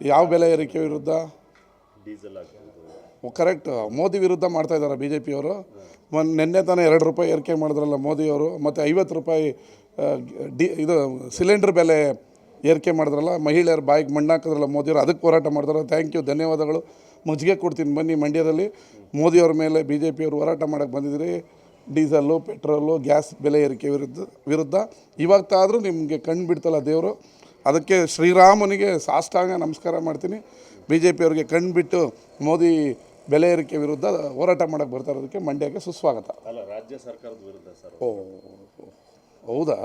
ಯಾವ ಬೆಲೆ ಏರಿಕೆ ವಿರುದ್ಧ? ಡೀಸೆಲ್ ಕರೆಕ್ಟ್ ಮೋದಿ ವಿರುದ್ಧ ಮಾಡ್ತಾ ಇದ್ದಾರೆ ಬಿ ಜೆ ಪಿಯವರು ಮೊನ್ನೆ ನಿನ್ನೆ ತಾನೇ ಎರಡು ರೂಪಾಯಿ ಏರಿಕೆ ಮಾಡಿದ್ರಲ್ಲ ಮೋದಿಯವರು ಮತ್ತು ಐವತ್ತು ರೂಪಾಯಿ ಡಿ ಇದು ಸಿಲಿಂಡ್ರ್ ಬೆಲೆ ಏರಿಕೆ ಮಾಡಿದ್ರಲ್ಲ ಮಹಿಳೆಯರು ಬಾಯಿಗೆ ಮಣ್ಣಾಕಿದ್ರಲ್ಲ ಮೋದಿಯವರು ಅದಕ್ಕೆ ಹೋರಾಟ ಮಾಡಿದ್ರು. ಥ್ಯಾಂಕ್ ಯು ಧನ್ಯವಾದಗಳು. ಮಜ್ಜಿಗೆ ಕೊಡ್ತೀನಿ ಬನ್ನಿ ಮಂಡ್ಯದಲ್ಲಿ. ಮೋದಿಯವ್ರ ಮೇಲೆ ಬಿ ಜೆ ಪಿಯವರು ಹೋರಾಟ ಮಾಡೋಕ್ಕೆ ಬಂದಿದ್ದೀರಿ. ಡೀಸೆಲ್ಲು ಪೆಟ್ರೋಲು ಗ್ಯಾಸ್ ಬೆಲೆ ಏರಿಕೆ ವಿರುದ್ಧ ವಿರುದ್ಧ. ಇವಾಗ ತಾದರೂ ನಿಮಗೆ ಕಣ್ಣು ಬಿಡ್ತಲ್ಲ ದೇವರು. ಅದಕ್ಕೆ ಶ್ರೀರಾಮನಿಗೆ ಸಾಷ್ಟಾಂಗ ನಮಸ್ಕಾರ ಮಾಡ್ತೀನಿ. ಬಿ ಜೆ ಪಿಯವ್ರಿಗೆ ಕಣ್ಣು ಬಿಟ್ಟು ಮೋದಿ ಬೆಲೆ ಏರಿಕೆ ವಿರುದ್ಧ ಹೋರಾಟ ಮಾಡೋಕ್ಕೆ ಬರ್ತಾ ಇರೋದಕ್ಕೆ ಮಂಡ್ಯಕ್ಕೆ ಸುಸ್ವಾಗತ. ಅಲ್ಲ ರಾಜ್ಯ ಸರ್ಕಾರದ ವಿರುದ್ಧ ಸರ್. ಓ ಹೌದಾ?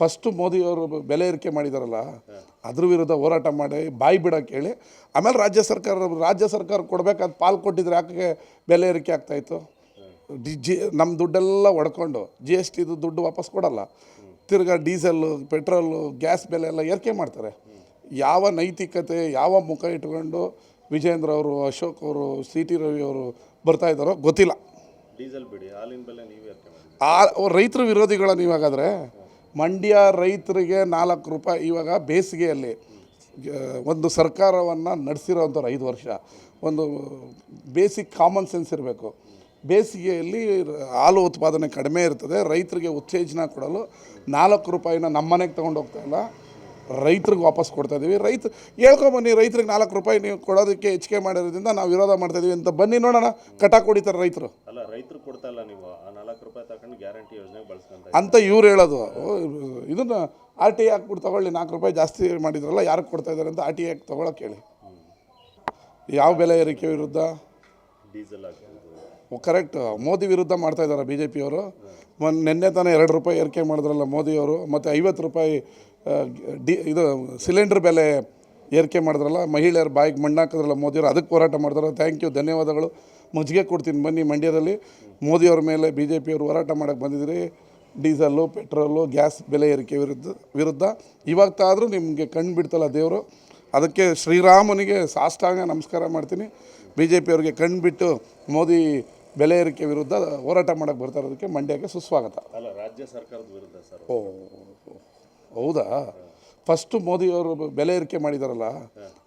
ಫಸ್ಟು ಮೋದಿಯವರು ಬೆಲೆ ಏರಿಕೆ ಮಾಡಿದಾರಲ್ಲ ಅದ್ರ ವಿರುದ್ಧ ಹೋರಾಟ ಮಾಡಿ ಬಾಯಿ ಬಿಡೋಕ್ಕೆ ಹೇಳಿ ಆಮೇಲೆ ರಾಜ್ಯ ಸರ್ಕಾರ ರಾಜ್ಯ ಸರ್ಕಾರ ಕೊಡಬೇಕಾದ ಪಾಲು ಕೊಟ್ಟಿದ್ರೆ ಯಾಕೆ ಬೆಲೆ ಏರಿಕೆ ಆಗ್ತಾಯಿತ್ತು ಡಿ ಜಿ ನಮ್ಮ ದುಡ್ಡೆಲ್ಲ ಒಡ್ಕೊಂಡು ಜಿ ಎಸ್ ಟಿದು ದುಡ್ಡು ವಾಪಸ್ ಕೊಡಲ್ಲ. ತಿರ್ಗಾ ಡೀಸೆಲ್ಲು ಪೆಟ್ರೋಲು ಗ್ಯಾಸ್ ಬೆಲೆ ಎಲ್ಲ ಏರಿಕೆ ಮಾಡ್ತಾರೆ. ಯಾವ ನೈತಿಕತೆ ಯಾವ ಮುಖ ಇಟ್ಕೊಂಡು ವಿಜೇಂದ್ರ ಅವರು ಅಶೋಕ್ ಅವರು ಸಿ ಟಿ ರವಿ ಅವರು ಬರ್ತಾ ಇದ್ದಾರೋ ಗೊತ್ತಿಲ್ಲ. ಡೀಸೆಲ್ ಬಿಡಿ ಹಾಲಿನ ಬೆಲೆ ನೀವು ಆ ರೈತರು ವಿರೋಧಿಗಳ ನೀವಾಗಾದರೆ ಮಂಡ್ಯ ರೈತರಿಗೆ ನಾಲ್ಕು ರೂಪಾಯಿ ಇವಾಗ ಬೇಸಿಗೆಯಲ್ಲಿ ಒಂದು ಸರ್ಕಾರವನ್ನು ನಡೆಸಿರೋವಂಥವ್ರು ಐದು ವರ್ಷ. ಒಂದು ಬೇಸಿಕ್ ಕಾಮನ್ ಸೆನ್ಸ್ ಇರಬೇಕು. ಬೇಸಿಗೆಯಲ್ಲಿ ಹಾಲು ಉತ್ಪಾದನೆ ಕಡಿಮೆ ಇರ್ತದೆ ರೈತರಿಗೆ ಉತ್ತೇಜನ ಕೊಡಲು ನಾಲ್ಕು ರೂಪಾಯಿನ ನಮ್ಮ ಮನೆಗೆ ತೊಗೊಂಡು ಹೋಗ್ತಾ ಇಲ್ಲ. ರೈತರಿಗೆ ವಾಪಸ್ ಕೊಡ್ತಾ ಇದ್ದೀವಿ ರೈತ ಹೇಳ್ಕೊಂಬನ್ನಿ ರೈತರಿಗೆ ನಾಲ್ಕು ರೂಪಾಯಿ ನೀವು ಕೊಡೋದಕ್ಕೆ ಹೆಚ್ಚಿಗೆ ಮಾಡಿರೋದ್ರಿಂದ ನಾವು ವಿರೋಧ ಮಾಡ್ತಾ ಇದೀವಿ ಅಂತ ಬನ್ನಿ ನೋಡೋಣ. ಕಟಾಕ್ ಹೊಡಿತಾರೆ ರೈತರು. ಅಲ್ಲ ರೈತರು ಕೊಡ್ತಾ ಇಲ್ಲ ನೀವು. ಆ ನಾಲ್ಕು ರೂಪಾಯಿ ತಗೊಂಡು ಗ್ಯಾರಂಟಿ ಯೋಜನೆ ಬಳಸ್ಕೊಂತ ಅಂತ ಇವ್ರು ಹೇಳೋದು. ಇದನ್ನು ಇದನ್ನ ಆರ್ ಟಿ ಹಾಕ್ಬಿಟ್ಟು ತಗೊಳ್ಳಿ ನಾಲ್ಕು ರೂಪಾಯಿ ಜಾಸ್ತಿ ಮಾಡಿದ್ರಲ್ಲ ಯಾರಿಗೆ ಕೊಡ್ತಾ ಇದ್ದಾರೆ ಅಂತ ಆರ್ ಟಿ ಹಾಕಿ ತೊಗೊಳಕ್ಕೆ ಹೇಳಿ. ಯಾವ ಬೆಲೆ ಏರಿಕೆ ವಿರುದ್ಧ? ಡೀಸೆಲ್ ಕರೆಕ್ಟ್ ಮೋದಿ ವಿರುದ್ಧ ಮಾಡ್ತಾ ಇದ್ದಾರೆ ಬಿ ಜೆ ಪಿಯವರು ನಿನ್ನೆ ತಾನೇ ಎರಡು ರೂಪಾಯಿ ಏರಿಕೆ ಮಾಡಿದ್ರಲ್ಲ ಮೋದಿಯವರು ಮತ್ತು ಐವತ್ತು ರೂಪಾಯಿ ಡಿ, ಇದು ಸಿಲಿಂಡ್ರ್ ಬೆಲೆ ಏರಿಕೆ ಮಾಡಿದ್ರಲ್ಲ, ಮಹಿಳೆಯರು ಬಾಯಿಗೆ ಮಣ್ಣಾಕಿದ್ರಲ್ಲ ಮೋದಿಯವರು ಅದಕ್ಕೆ ಹೋರಾಟ ಮಾಡಿದ್ರು ಥ್ಯಾಂಕ್ ಯು ಧನ್ಯವಾದಗಳು. ಮಜ್ಜಿಗೆ ಕೊಡ್ತೀನಿ ಬನ್ನಿ ಮಂಡ್ಯದಲ್ಲಿ. ಮೋದಿಯವ್ರ ಮೇಲೆ ಬಿ ಜೆ ಪಿಯವರು ಹೋರಾಟ ಮಾಡೋಕ್ಕೆ ಬಂದಿದ್ದೀರಿ. ಡೀಸೆಲ್ಲು ಪೆಟ್ರೋಲು ಗ್ಯಾಸ್ ಬೆಲೆ ಏರಿಕೆ ವಿರುದ್ಧ ವಿರುದ್ಧ. ಇವಾಗ ತಾದರೂ ನಿಮಗೆ ಕಣ್ಣು ಬಿಡ್ತಲ್ಲ ದೇವರು. ಅದಕ್ಕೆ ಶ್ರೀರಾಮನಿಗೆ ಸಾಷ್ಟಾಂಗ ನಮಸ್ಕಾರ ಮಾಡ್ತೀನಿ. ಬಿ ಜೆ ಪಿಯವ್ರಿಗೆ ಕಣ್ಣು ಬಿಟ್ಟು ಮೋದಿ ಬೆಲೆ ಏರಿಕೆ ವಿರುದ್ಧ ಹೋರಾಟ ಮಾಡೋಕ್ಕೆ ಬರ್ತಾ ಇರೋದಕ್ಕೆ ಮಂಡ್ಯಕ್ಕೆ ಸುಸ್ವಾಗತ. ಅಲ್ಲ ರಾಜ್ಯ ಸರ್ಕಾರದ ವಿರುದ್ಧ ಸರ್ ಓ ಹೌದಾ? ಫಸ್ಟು ಮೋದಿಯವರು ಬೆಲೆ ಏರಿಕೆ ಮಾಡಿದಾರಲ್ಲ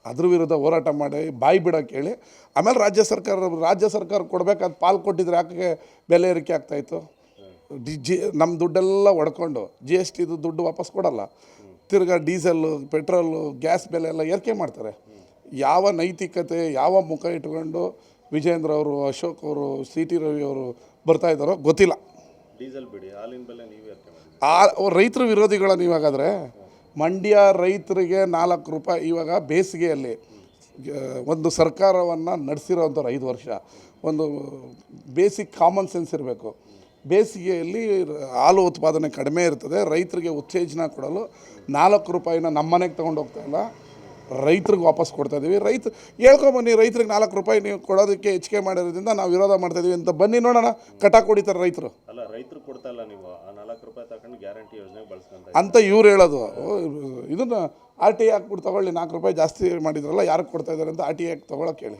ಅದ್ರ ವಿರುದ್ಧ ಹೋರಾಟ ಮಾಡಿ ಬಾಯಿ ಬಿಡೋಕ್ಕೆ ಹೇಳಿ ಆಮೇಲೆ ರಾಜ್ಯ ಸರ್ಕಾರ ರಾಜ್ಯ ಸರ್ಕಾರ ಕೊಡಬೇಕಾದ ಪಾಲು ಕೊಟ್ಟಿದ್ರೆ ಯಾಕೆ ಬೆಲೆ ಏರಿಕೆ ಆಗ್ತಾಯಿತ್ತು ಡಿ ಜಿ ನಮ್ಮ ದುಡ್ಡೆಲ್ಲ ಒಡ್ಕೊಂಡು ಜಿ ಎಸ್ ಟಿದು ದುಡ್ಡು ವಾಪಸ್ ಕೊಡಲ್ಲ. ತಿರ್ಗಾ ಡೀಸೆಲ್ಲು ಪೆಟ್ರೋಲು ಗ್ಯಾಸ್ ಬೆಲೆ ಎಲ್ಲ ಏರಿಕೆ ಮಾಡ್ತಾರೆ. ಯಾವ ನೈತಿಕತೆ ಯಾವ ಮುಖ ಇಟ್ಕೊಂಡು ವಿಜೇಂದ್ರ ಅವರು ಅಶೋಕ್ ಅವರು ಸಿ ಟಿ ರವಿ ಅವರು ಬರ್ತಾ ಇದ್ದಾರೋ ಗೊತ್ತಿಲ್ಲ. ಡೀಸೆಲ್ ಬಿಡಿ ಹಾಲಿನ ಬೆಲೆ ನೀವು ಆ ರೈತರು ವಿರೋಧಿಗಳ ನೀವಾಗಾದರೆ ಮಂಡ್ಯ ರೈತರಿಗೆ ನಾಲ್ಕು ರೂಪಾಯಿ ಇವಾಗ ಬೇಸಿಗೆಯಲ್ಲಿ ಒಂದು ಸರ್ಕಾರವನ್ನು ನಡೆಸಿರೋವಂಥವ್ರು ಐದು ವರ್ಷ. ಒಂದು ಬೇಸಿಕ್ ಕಾಮನ್ ಸೆನ್ಸ್ ಇರಬೇಕು. ಬೇಸಿಗೆಯಲ್ಲಿ ಹಾಲು ಉತ್ಪಾದನೆ ಕಡಿಮೆ ಇರ್ತದೆ ರೈತರಿಗೆ ಉತ್ತೇಜನ ಕೊಡಲು ನಾಲ್ಕು ರೂಪಾಯಿನ ನಮ್ಮ ಮನೆಗೆ ತೊಗೊಂಡು ಹೋಗ್ತಾ ಇಲ್ಲ. ರೈತರಿಗೆ ವಾಪಸ್ ಕೊಡ್ತಾ ಇದ್ದೀವಿ ರೈತ ಹೇಳ್ಕೊಂಬನ್ನಿ ರೈತರಿಗೆ ನಾಲ್ಕು ರೂಪಾಯಿ ನೀವು ಕೊಡೋದಕ್ಕೆ ಹೆಚ್ಚಿಗೆ ಮಾಡಿರೋದ್ರಿಂದ ನಾವು ವಿರೋಧ ಮಾಡ್ತಾ ಇದೀವಿ ಅಂತ ಬನ್ನಿ ನೋಡೋಣ. ಕಟಾಕ್ ಹೊಡಿತಾರೆ ರೈತರು. ಅಲ್ಲ ರೈತರು ಕೊಡ್ತಾ ಇಲ್ಲ ನೀವು. ಆ ನಾಲ್ಕು ರೂಪಾಯಿ ತಗೊಂಡು ಗ್ಯಾರಂಟಿ ಯೋಜನೆ ಬಳಸ್ಕೊಂತ ಅಂತ ಇವ್ರು ಹೇಳೋದು. ಇದನ್ನು ಆರ್ ಟಿ ಹಾಕ್ಬಿಟ್ಟು ತಗೊಳ್ಳಿ ನಾಲ್ಕು ರೂಪಾಯಿ ಜಾಸ್ತಿ ಮಾಡಿದ್ರಲ್ಲ ಯಾರು ಕೊಡ್ತಾ ಇದ್ದಾರೆ ಅಂತ ಆರ್ ಟಿ ಹಾಕಿ ತೊಗೊಳಕ್ಕೆ ಹೇಳಿ.